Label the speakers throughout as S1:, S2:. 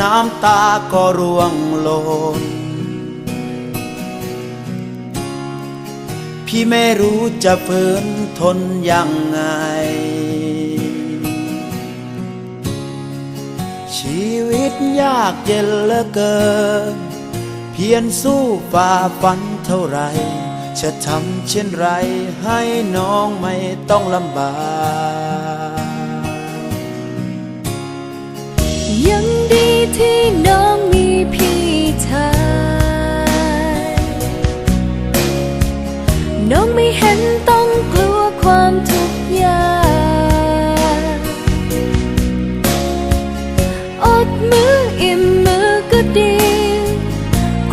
S1: น้ำตาก็ร่วงหล่นพี่ไม่รู้จะฝืนทนยังไง ชีวิตยากเย็นเหลือเกิน เพียรสู้ฝ่าฟันเท่าไร จะทำเช่นไรให้น้องไม่ต้องลำบาก
S2: เห็นต้องกลัวความทุกข์ยากอดมืออิ่มมือก็ดี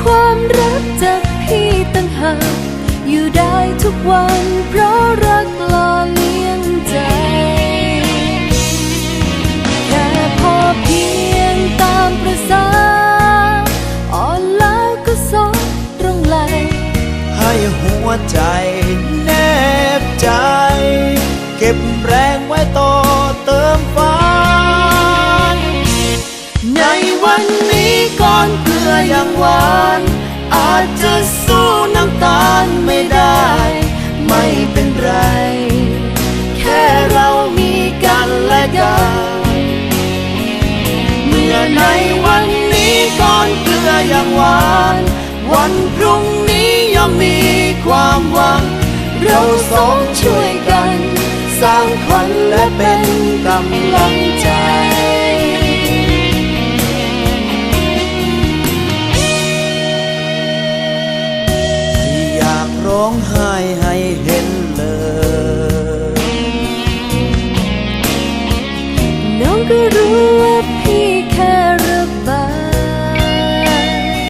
S2: ความรักจากพี่ตั้งหากอยู่ได้ทุกวัน หัว
S1: ใจแนบใจ เก็บแรงไว้ต่อเติมฝันในวันนี้ก่อนเกลือยังหวาน อาจจะสู้น้ำตาลไม่ได้ ไม่เป็นไร แค่เรามีกันและกันเมื่อในวันนี้ก่อนเกลือยังหวาน วันพรุ่งนี้ มมีความหวัง เราสองช่วยกัน สร้างขวัญและเป็นกำลังใจที่อยากร้องไห้ให้เห็นเลย
S2: น้องก็รู้